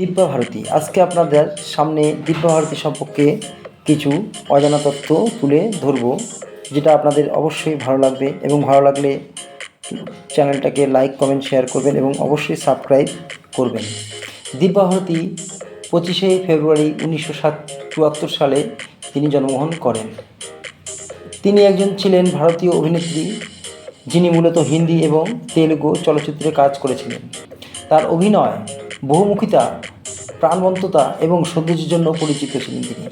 দিব্যা ভারতী। আজকে আপনাদের সামনে দিব্যা ভারতী সম্পর্কে কিছু অজানা তথ্য তুলে ধরব, যেটা আপনাদের অবশ্যই ভালো লাগবে এবং ভালো লাগলে চ্যানেলটাকে লাইক, কমেন্ট, শেয়ার করবেন এবং অবশ্যই সাবস্ক্রাইব করবেন। দিব্যা ভারতী পঁচিশে ফেব্রুয়ারি উনিশশো চুয়াত্তর সালে তিনি জন্মগ্রহণ করেন। তিনি একজন ছিলেন ভারতীয় অভিনেত্রী, যিনি মূলত হিন্দি এবং তেলুগু চলচ্চিত্রে কাজ করেছিলেন। তার অভিনয় বহুমুখিতা, প্রাণবন্ততা এবং সৌন্দর্যের জন্য পরিচিত ছিলেন তিনি।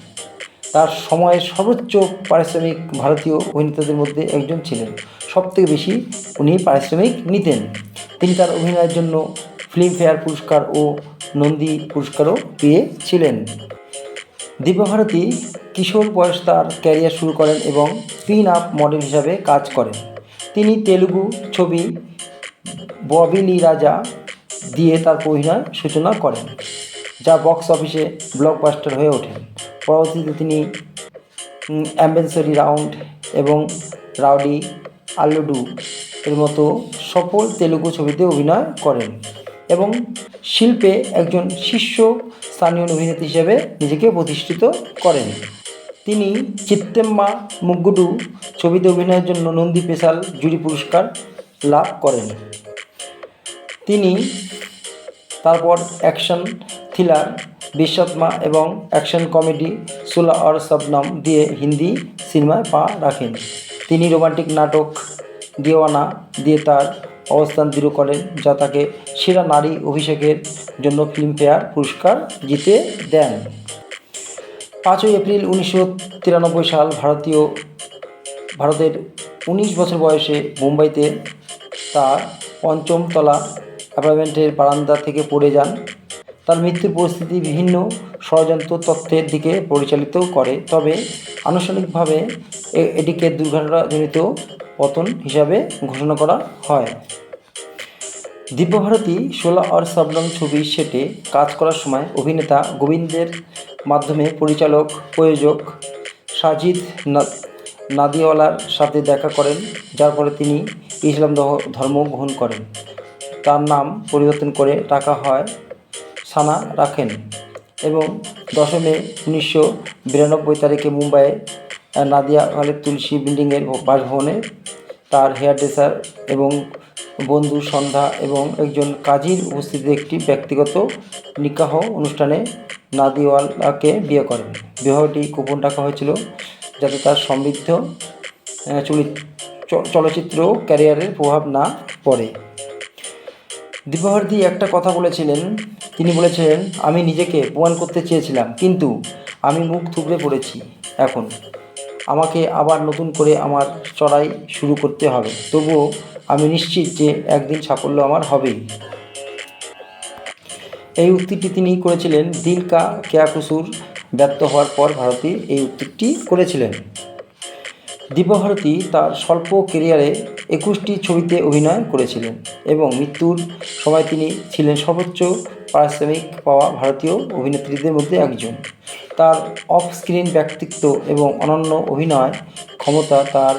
তার সময়ের সর্বোচ্চ পারিশ্রমিক ভারতীয় অভিনেতাদের মধ্যে একজন ছিলেন। সবথেকে বেশি উনি পারিশ্রমিক নিতেন। তিনি তার অভিনয়ের জন্য ফিল্মফেয়ার পুরস্কার ও নন্দী পুরস্কারও পেয়েছিলেন। দিব্যভারতী কিশোর বয়স তার ক্যারিয়ার শুরু করেন এবং পিন আপ মডেল হিসাবে কাজ করেন। তিনি তেলুগু ছবি ববিনি রাজা দিয়ে তার অভিনয় সূচনা করেন, যা বক্স অফিসে ব্লকবাস্টার হয়ে ওঠেন পরবর্তীতে তিনি অ্যাম্বেন্সরি রাউন্ড এবং রাউডি আল্লুডু এর মতো সফল তেলুগু ছবিতে অভিনয় করেন এবং শিল্পে একজন শীর্ষ স্থানীয় অভিনেত্রী হিসেবে নিজেকে প্রতিষ্ঠিত করেন। তিনি চিত্তেম্মা মুগ্গুডু ছবিতে অভিনয়ের জন্য নন্দী পেশাল জুরি পুরস্কার লাভ করেন। তিনি তারপর অ্যাকশন থ্রিলার বিশ্বত্মা এবং অ্যাকশন কমেডি সোলা আর শবনম দিয়ে হিন্দি সিনেমায় পা রাখেন। তিনি রোমান্টিক নাটক দিওয়ানা দিয়ে তার অবস্থান দৃঢ় করেন, যা তাকে সেরা নারী অভিষেকের জন্য ফিল্মফেয়ার পুরস্কার জিতে দেন। পাঁচই এপ্রিল উনিশশো তিরানব্বই সাল ভারতীয়, ভারতের উনিশ বছর বয়সে মুম্বাইতে তার পঞ্চম তলা অ্যাপার্টমেন্টের বারান্দা থেকে পড়ে যান। তার মৃত্যুর পরিস্থিতি বিভিন্ন ষড়যন্ত্র তথ্যের দিকে পরিচালিত করে। তবে আনুষ্ঠানিকভাবে এটিকে দুর্ঘটনাজনিত পতন হিসাবে ঘোষণা করা হয়। দিব্যভারতী শোলা আর সাবলম ছবির সেটে কাজ করার সময় অভিনেতা গোবিন্দের মাধ্যমে পরিচালক, প্রযোজক সাজিদ নাদিওয়ালার সাথে দেখা করেন। যার ফলে তিনি ইসলাম ধর্ম গ্রহণ করেন। তার নাম পরিবর্তন করে রাখা হয়। সানা রাখেন এবং দশমে উনিশশো বিরানব্বই তারিখে মুম্বাইয়ে নাদিয়া হলের তুলসী বিল্ডিংয়ের বাসভবনে তার হেয়ার ড্রেসার এবং বন্ধু সন্ধ্যা এবং একজন কাজীর উপস্থিতিতে একটি ব্যক্তিগত নিকাহ অনুষ্ঠানে নাদিওয়ালাকে বিয়ে করেন। বিবাহটি গোপন রাখা হয়েছিল যাতে তার সমৃদ্ধ চলচ্চিত্র ক্যারিয়ারের প্রভাব না পড়ে। দিব্যভারতী একটা কথা বলেছিলেন। তিনি বলেছিলেন আমি নিজেকে প্রমাণ করতে চেয়েছিলাম, কিন্তু আমি মুখ থুবড়ে পড়েছি। এখন আমাকে আবার নতুন করে আমার চড়াই শুরু করতে হবে। তবুও আমি নিশ্চিত যে একদিন সাফল্য আমার হবেই। এই উক্তিটি তিনি করেছিলেন দিল কা কেয়া কুসুর ব্যর্থ হওয়ার পর ভারতী এই উক্তিটি করেছিলেন। দিব্যভারতী তার স্বল্প কেরিয়ারে একুশটি ছবিতে অভিনয় করেছিলেন এবং মৃত্যুর সময় তিনি ছিলেন সর্বোচ্চ পারিশ্রমিক পাওয়া ভারতীয় অভিনেত্রীদের মধ্যে একজন। তার অফ স্ক্রিন ব্যক্তিত্ব এবং অনন্য অভিনয় ক্ষমতা তার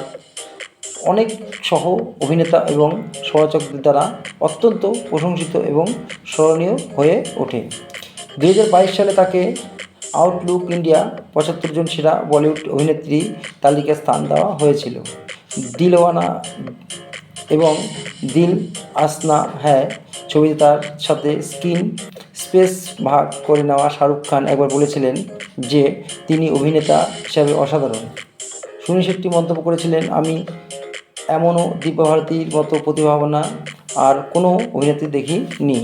অনেক সহ অভিনেতা এবং সহযোগীদের দ্বারা অত্যন্ত প্রশংসিত এবং স্মরণীয় হয়ে ওঠে। দু হাজার বাইশ সালে তাকে আউটলুক ইন্ডিয়া পঁচাত্তর জন সেরা বলিউড অভিনেত্রী তালিকায় স্থান দেওয়া হয়েছিল। দিলওয়ানা এবং দিল আসনা হ্যায় ছবিতে তার সাথে স্ক্রিন স্পেস ভাগ করে নেওয়া শাহরুখ খান একবার বলেছিলেন যে তিনি অভিনেতা হিসাবে অসাধারণ। সুনীল শেট্টি মন্তব্য করেছিলেন, আমি এমনও দিব্যভারতীর মতো প্রতিভাবনা আর কোনো অভিনেত্রী দেখি দেখিনি।